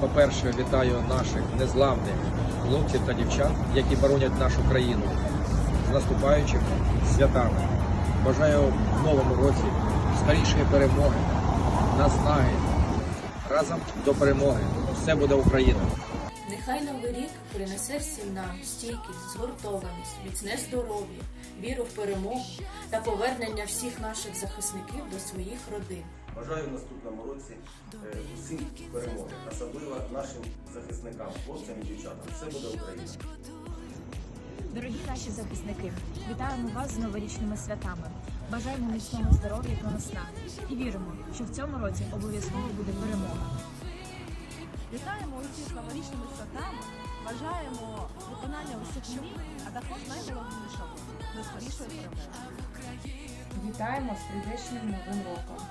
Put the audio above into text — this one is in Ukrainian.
по-перше, вітаю наших незламних хлопців та дівчат, які боронять нашу країну з наступаючими святами. Бажаю в новому році скорішої перемоги, наснаги. Разом до перемоги. Все буде Україна! Нехай новий рік принесе всім нам стійкість, згуртованість, міцне здоров'я, віру в перемогу та повернення всіх наших захисників до своїх родин. Бажаю в наступному році е, усім перемоги, особливо нашим захисникам, хлопцям і дівчатам. Все буде Україна. Дорогі наші захисники, вітаємо вас з новорічними святами. Бажаємо міцного здоров'я та наснаги і віримо, що в цьому році обов'язково буде перемога. Вітаємо усіх новорічними святами, бажаємо виконання усіх мрій, а також найголовнішого до скорішої. Вітаємо з прийдешнім новим роком.